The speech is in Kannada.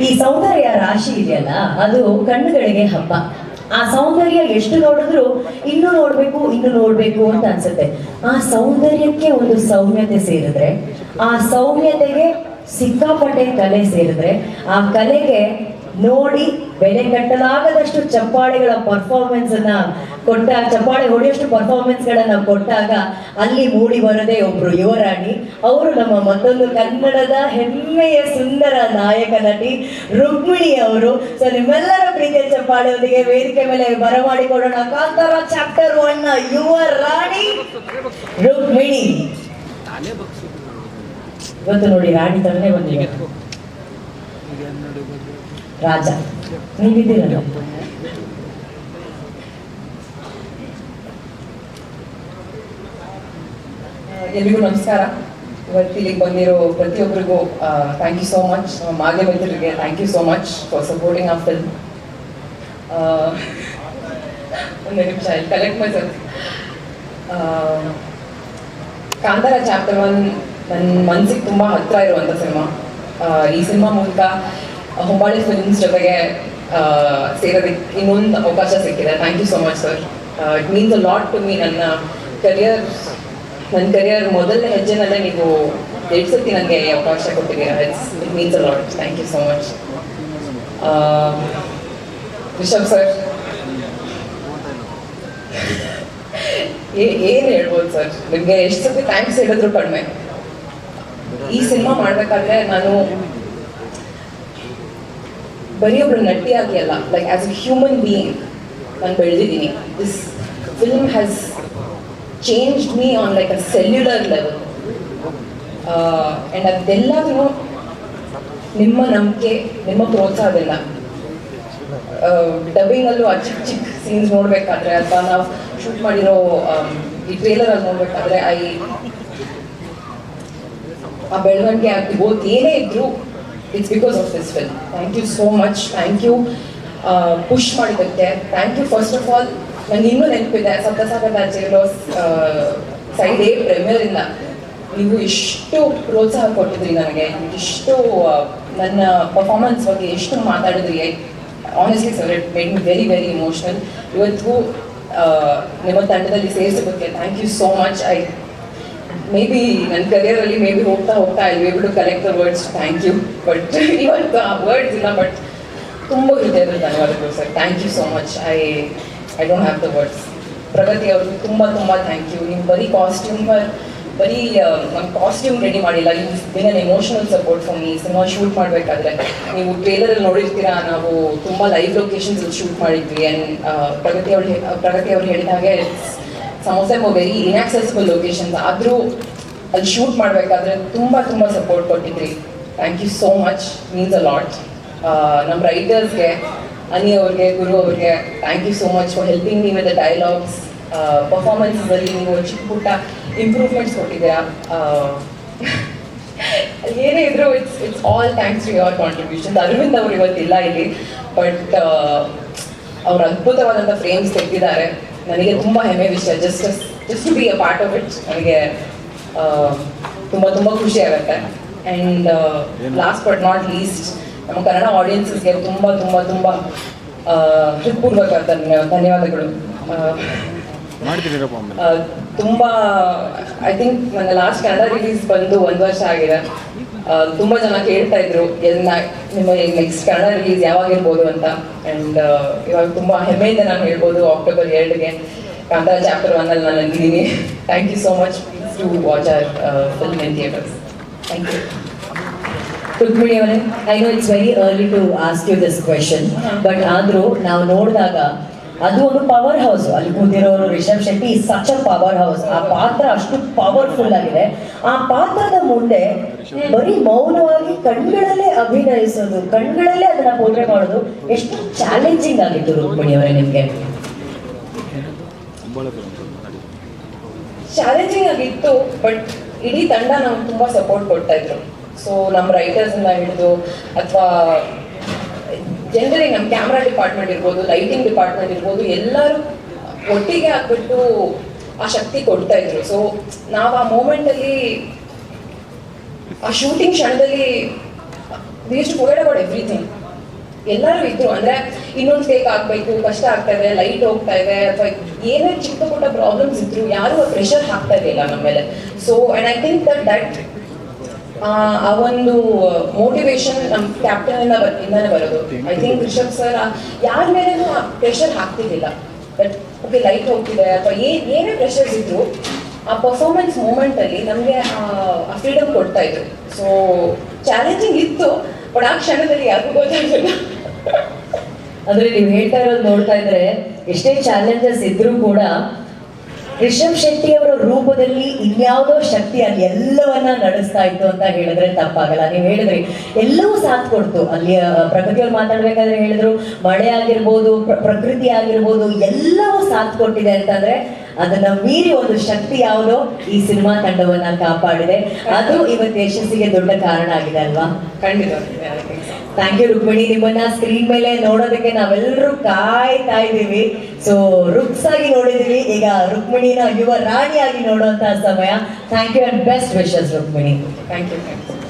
ಈ ಸೌಂದರ್ಯ ರಾಶಿ ಇದೆಯಲ್ಲ, ಅದು ಕಣ್ಣುಗಳಿಗೆ ಹಬ್ಬ. ಆ ಸೌಂದರ್ಯ ಎಷ್ಟು ನೋಡಿದ್ರು ಇನ್ನು ನೋಡ್ಬೇಕು ಇನ್ನು ನೋಡ್ಬೇಕು ಅಂತ ಅನ್ಸುತ್ತೆ. ಆ ಸೌಂದರ್ಯಕ್ಕೆ ಒಂದು ಸೌಮ್ಯತೆ ಸೇರಿದ್ರೆ, ಆ ಸೌಮ್ಯತೆಗೆ ಸಿಕ್ಕಾಪಟ್ಟೆ ಕಲೆ ಸೇರಿದ್ರೆ, ಆ ಕಲೆಗೆ ನೋಡಿ ಬೆಲೆ ಕಟ್ಟಲಾಗದಷ್ಟು ಚಪ್ಪಾಳೆಗಳ ಪರ್ಫಾರ್ಮೆನ್ಸ್ ಅನ್ನ ಕೊಟ್ಟ ಚಪ್ಪಾಳೆ ಹೊಡೆಯಷ್ಟು ಪರ್ಫಾರ್ಮೆನ್ಸ್ ಗಳನ್ನ ಕೊಟ್ಟಾಗ ಅಲ್ಲಿ ಮೂಡಿ ಬರದೆ ಒಬ್ರು ಯುವರಾಣಿ, ಅವರು ನಮ್ಮ ಮತ್ತೊಂದು ಕನ್ನಡದ ಹೆಮ್ಮೆಯ ಸುಂದರ ನಾಯಕ ನಟಿ ರುಕ್ಮಿಣಿ ಅವರು. ಸೊ ನಿಮ್ಮೆಲ್ಲರ ಪ್ರೀತಿಯ ಚಪ್ಪಾಳೆಯೊಂದಿಗೆ ವೇದಿಕೆ ಮೇಲೆ ಬರಮಾಡಿಕೊಡೋಣ ಕಾಂತಾರ ಚಾಪ್ಟರ್ ಒನ್ ಯುವ ರಾಣಿ ರುಕ್ಮಿಣಿ. ಇವತ್ತು ನೋಡಿ ರಾಣಿ ತಂದೆ ಬಂದಿದೆ ರಾಜ, ನೀವಿದ್ದೀರಲ್ಲ? ಎಲ್ರಿಗೂ ನಮಸ್ಕಾರ. ಇವತ್ತು ಇಲ್ಲಿಗೆ ಬಂದಿರೋ ಪ್ರತಿಯೊಬ್ಬರಿಗೂ ಥ್ಯಾಂಕ್ ಯು ಸೋ ಮಚ್ ಮಾಗೆ ಮಿತ್ರರಿಗೆ thank you so much for supporting ಆ ಫಿಲ್ಮ್ ಒಂದು ನಿಮಿಷ collect my sir Kantara chapter one ನನ್ನ ಮನಸ್ಸಿಗೆ ತುಂಬ ಹತ್ತಿರ ಇರುವಂಥ ಸಿನಿಮಾ ಈ ಸಿನಿಮಾ ಮೂಲಕ ಹೊಂಬಾಳೆ ಫಿಲ್ಮ್ಸ್ ಜೊತೆಗೆ ಸೇರೋದಕ್ಕೆ ಇನ್ನೊಂದು ಅವಕಾಶ ಸಿಕ್ಕಿದೆ. Thank you so much sir it means a lot to me ನನ್ನ ಕರಿಯರ್ ನನ್ನ ಕರಿಯರ್ ಮೊದಲನೇ ಹೆಜ್ಜೆನಲ್ಲೇ ನೀವು ಎರಡು ಸತಿ ನನಗೆ ಅವಕಾಶ ಕೊಟ್ಟಿದ್ದೀರಾ. It's it means a lot thank you so much Rishab sir ಏನು ಹೇಳ್ಬೋದು ಸರ್ ನಿಮಗೆ ಎಷ್ಟು ಸತಿ ಥ್ಯಾಂಕ್ಸ್ ಹೇಳಿದ್ರು ಕಡಿಮೆ. ಈ ಸಿನಿಮಾ ಮಾಡಬೇಕಾದ್ರೆ ನಾನು ಬರೀ ಒಬ್ರು ನಟಿಯಾಗಿ ಅಲ್ಲ like as a human being ನಾನು ಬೆಳೆದಿದ್ದೀನಿ this film has change me on like a cellular level and ಅದೆಲ್ಲದೂ ನಿಮ್ಮ ನಂಬಿಕೆ, ನಿಮ್ಮ ಪ್ರೋತ್ಸಾಹದಿಂದ ಡಬ್ಬಿಂಗಲ್ಲೂ ಆ ಚಿಕ್ಕ ಚಿಕ್ಕ ಸೀನ್ಸ್ ನೋಡಬೇಕಾದ್ರೆ ಅಥವಾ ನಾವು ಶೂಟ್ ಮಾಡಿರೋ ಈ ಟ್ರೇಲರಲ್ಲಿ ನೋಡಬೇಕಾದ್ರೆ ಐ ಆ ಬೆಳವಣಿಗೆ ಆಗ್ತಿರ್ಬೋದು ಏನೇ ಇದ್ರು it's because of this film thank you so much thank you push ಮಾಡಿದ್ದಕ್ಕೆ thank you first of all ನನಗೆ ಇನ್ನೂ ನೆನಪಿದೆ ಸಪ್ತಸಾಗರ್ ರಾಜ್ಯಗಳು ಸೈಡ್ ಎ ಇಂದ ನೀವು ಇಷ್ಟು ಪ್ರೋತ್ಸಾಹ ಕೊಟ್ಟಿದ್ರಿ ನನಗೆ ಇಷ್ಟು ನನ್ನ ಪರ್ಫಾರ್ಮೆನ್ಸ್ ಬಗ್ಗೆ ಎಷ್ಟು ಮಾತಾಡಿದ್ರಿ honestly sir it made me very very emotional ಇವತ್ತು ನಿಮ್ಮ ತಂಡದಲ್ಲಿ ಸೇರಿಸೋದಕ್ಕೆ thank you so much I maybe ನನ್ನ ಕರಿಯರಲ್ಲಿ ಮೇ ಬಿ ಹೋಗ್ತಾ ಹೋಗ್ತಾ I be collect the words thank you but ಇವತ್ತು ಆ ವರ್ಡ್ಸ್ ಇಲ್ಲ ಬಟ್ ತುಂಬ ಹೃದಯದ ಧನ್ಯವಾದಗಳು sir thank you so much I I don't have the words ಪ್ರಗತಿ ಅವರು ತುಂಬ ತುಂಬ ಥ್ಯಾಂಕ್ ಯು ನೀವು ಬರೀ ಕಾಸ್ಟ್ಯೂಮ್ ಬರೀ ನಮ್ಮ ಕಾಸ್ಟ್ಯೂಮ್ ರೆಡಿ ಮಾಡಿಲ್ಲ. You been an emotional support for me cinema shoot ಮಾಡಬೇಕಾದ್ರೆ ನೀವು ಟ್ರೇಲರಲ್ಲಿ ನೋಡಿರ್ತೀರಾ? ನಾವು ತುಂಬ ಲೈವ್ ಲೊಕೇಶನ್ಸ್ ಶೂಟ್ ಮಾಡಿದ್ವಿ. ಆ್ಯಂಡ್ ಪ್ರಗತಿ ಅವ್ರು ಪ್ರಗತಿ ಅವ್ರು ಹೇಳಿದ ಹಾಗೆ some of them very inaccessible locations ಆದರೂ ಅಲ್ಲಿ ಶೂಟ್ ಮಾಡಬೇಕಾದ್ರೆ ತುಂಬ ತುಂಬ support ಕೊಟ್ಟಿದ್ರಿ. Thank you so much means a lot ನಮ್ಮ ರೈಟರ್ಸ್ಗೆ ಅನಿ ಅವ್ರಿಗೆ, ಗುರು ಅವ್ರಿಗೆ thank you so much for helping with the dialogues ಪರ್ಫಾರ್ಮೆನ್ಸಲ್ಲಿ ನೀವು ಚಿಕ್ಕ ಪುಟ್ಟ ಇಂಪ್ರೂವ್ಮೆಂಟ್ಸ್ ಕೊಟ್ಟಿದ್ದೀರಾ. ಏನೇ ಇದ್ರು it's it's all thanks to your contribution Aravind ಅವ್ರು ಇವತ್ತಿಲ್ಲ ಇಲ್ಲಿ ಬಟ್ ಅವ್ರು ಅದ್ಭುತವಾದಂಥ ಫ್ರೇಮ್ಸ್ ತೆಗೆದಿದ್ದಾರೆ. ನನಗೆ ತುಂಬ ಹೆಮ್ಮೆ ವಿಷಯ. Just just to be a part of it ನನಗೆ ತುಂಬ ತುಂಬ ಖುಷಿ ಆಗುತ್ತೆ. And last but not least ನಮ್ಮ ಕನ್ನಡ ಆಡಿಯನ್ಸಸ್ಗೆ ತುಂಬ ತುಂಬ ತುಂಬ ಹೃತ್ಪೂರ್ವಕ ಧನ್ಯ ಧನ್ಯವಾದಗಳು. ತುಂಬಾ ಐ ಥಿಂಕ್ ನನ್ನ ಲಾಸ್ಟ್ ಕನ್ನಡ ರಿಲೀಸ್ ಬಂದು ಒಂದು ವರ್ಷ ಆಗಿದೆ. ತುಂಬಾ ಜನ ಕೇಳ್ತಾ ಇದ್ರು ಎಲ್ಲ ನಿಮ್ಮ ನೆಕ್ಸ್ಟ್ ಕನ್ನಡ ರಿಲೀಸ್ ಯಾವಾಗ ಇರ್ಬೋದು ಅಂತ. ಅಂಡ್ ಇವಾಗ ತುಂಬಾ ಹೆಮ್ಮೆಯಿಂದ ನಾನು ಹೇಳ್ಬೋದು ಅಕ್ಟೋಬರ್ ಎರಡಿಗೆ. ಕಾಂತಾರ ಚಾಪ್ಟರ್ ಒನ್ ಅಲ್ಲಿ ನಾನು ಇದ್ದೀನಿ. Thank you so much please to watch our film in theatres thank you Rukmini ಅವರೇ I know it's very early to ask you this question but ಆದರೂ ನಾವು ನೋಡಿದಾಗ ಅದು ಒಂದು ಪವರ್ ಹೌಸ್ ಅಲ್ಲಿ ಕೂತಿರೋರು Rishab Shetty such a powerhouse ಆ ಪಾತ್ರ ಅಷ್ಟು ಪವರ್ಫುಲ್ ಆಗಿದೆ. ಆ ಪಾತ್ರದ ಮುಂದೆ ಬರೀ ಮೌನವಾಗಿ ಕಣ್ಗಳಲ್ಲೇ ಅಭಿನಯಿಸೋದು, ಕಣ್ಗಳಲ್ಲೇ ಅದನ್ನ ಪೋಟ್ರೆ ಮಾಡೋದು ಎಷ್ಟು ಚಾಲೆಂಜಿಂಗ್ ಆಗಿತ್ತು ರುಕ್ಮಿಣಿ ಅವರೇ ನಿಮ್ಗೆ. ಚಾಲೆಂಜಿಂಗ್ ಆಗಿತ್ತು ಬಟ್ ಇಡೀ ತಂಡ ನಮ್ಗೆ ತುಂಬಾ ಸಪೋರ್ಟ್ ಕೊಡ್ತಾ ಇದ್ರು. ಸೊ ನಮ್ಮ ರೈಟರ್ಸಿಂದ ಹಿಡಿದು, ಅಥವಾ ಜನರಲಿ ನಮ್ಮ ಕ್ಯಾಮ್ರಾ ಡಿಪಾರ್ಟ್ಮೆಂಟ್ ಇರ್ಬೋದು ಲೈಟಿಂಗ್ ಡಿಪಾರ್ಟ್ಮೆಂಟ್ ಇರ್ಬೋದು, ಎಲ್ಲರೂ ಒಟ್ಟಿಗೆ ಹಾಕ್ಬಿಟ್ಟು ಆ ಶಕ್ತಿ ಕೊಡ್ತಾ ಇದ್ರು. ಸೊ ನಾವು ಆ ಮೂಮೆಂಟಲ್ಲಿ ಆ ಶೂಟಿಂಗ್ ಕ್ಷಣದಲ್ಲಿ ಅಬೌಟ್ ಎವ್ರಿಥಿಂಗ್ ಎಲ್ಲರೂ ಇದ್ರು. ಅಂದ್ರೆ ಇನ್ನೊಂದು ಟೇಕ್ ಆಗ್ಬೇಕು, ಕಷ್ಟ ಆಗ್ತಾ ಇದೆ ಲೈಟ್ ಹೋಗ್ತಾ ಇದೆ, ಅಥವಾ ಏನೇ ಚಿಕ್ಕ ಪುಟ್ಟ ಪ್ರಾಬ್ಲಮ್ಸ್ ಇದ್ರು, ಯಾರು ಪ್ರೆಷರ್ ಹಾಕ್ತಾ ಇರಲಿಲ್ಲ ನಮ್ಮ ಮೇಲೆ so and I think that that ಆ ಒಂದು ಮೋಟಿವೇಶನ್ ನಮ್ಮ ಕ್ಯಾಪ್ಟನ್ ಬರ್- ಇಂದಾನೆ ಬರೋದು. ಐ ಥಿಂಕ್ ರಿಷಬ್ ಸರ್ ಯಾರ ಮೇಲೂ ಪ್ರೆಷರ್ ಹಾಕ್ತಿರ್ಲಿಲ್ಲ ಬಟ್ ಓಕೆ ಲೈಟ್ ಹೋಗ್ತಿದೆ, ಅಥವಾ ಏನ್ ಏನೇ ಪ್ರೆಷರ್ಸ್ ಇದ್ರು, ಆ ಪರ್ಫಾರ್ಮೆನ್ಸ್ ಮೂಮೆಂಟ್ ಅಲ್ಲಿ ನಮಗೆ, ಆ ಫ್ರೀಡಮ್ ಕೊಡ್ತಾ ಇದ್ರು. ಸೊ ಚಾಲೆಂಜಿಂಗ್ ಇತ್ತು ಬಟ್ ಆ ಕ್ಷಣದಲ್ಲಿ ಯಾರಿಗೂ ಗೊತ್ತಾಗಲಿಲ್ಲ. ಅಂದ್ರೆ ನೀವು ಹೇಳ್ತಾ ಇರೋದು ನೋಡ್ತಾ ಇದ್ರೆ, ಎಷ್ಟೇ ಚಾಲೆಂಜಸ್ ಇದ್ರೂ ಕೂಡ ರಿಷಬ್ ಶೆಟ್ಟಿ ಅವರ ರೂಪದಲ್ಲಿ ಇನ್ಯಾವುದೋ ಶಕ್ತಿ ಅಲ್ಲಿ ಎಲ್ಲವನ್ನ ನಡೆಸ್ತಾ ಇತ್ತು ಅಂತ ಹೇಳಿದ್ರೆ ತಪ್ಪಾಗಲ್ಲ. ನೀವು ಹೇಳಿದ್ರಿ, ಎಲ್ಲವೂ ಸಾಥ್ ಕೊಡ್ತು. ಅಲ್ಲಿ ಪ್ರಕೃತಿಯವ್ರು ಮಾತಾಡ್ಬೇಕಾದ್ರೆ ಹೇಳಿದ್ರು, ಮಳೆ ಆಗಿರ್ಬೋದು ಪ್ರಕೃತಿ ಆಗಿರ್ಬೋದು, ಎಲ್ಲವೂ ಸಾಥ್ ಕೊಟ್ಟಿದೆ ಅಂತಂದ್ರೆ ಅದನ್ನ ಮೀರಿ ಒಂದು ಶಕ್ತಿ ಯಾವುದೋ? ಈ ಸಿನಿಮಾ ತಂಡವನ್ನ ಕಾಪಾಡಿದೆ. ಅದು ಇವತ್ತು ಯಶಸ್ಸಿಗೆ ದೊಡ್ಡ ಕಾರಣ ಆಗಿದೆ ಅಲ್ವಾ? ಖಂಡಿತ ಥ್ಯಾಂಕ್ ಯು ರುಕ್ಮಿಣಿ ನಿಮ್ಮನ್ನ ಸ್ಕ್ರೀನ್ ಮೇಲೆ ನೋಡೋದಕ್ಕೆ ನಾವೆಲ್ಲರೂ ಕಾಯ್ತಾ ಇದ್ದೀವಿ. ಸೊ ರುಕ್ಸ್ ಆಗಿ ನೋಡಿದೀವಿ ಈಗ ರುಕ್ಮಿಣಿನ ಯುವ ರಾಣಿಯಾಗಿ ನೋಡುವಂತಹ ಸಮಯ. Thank you and best wishes Rukmini thank you thank you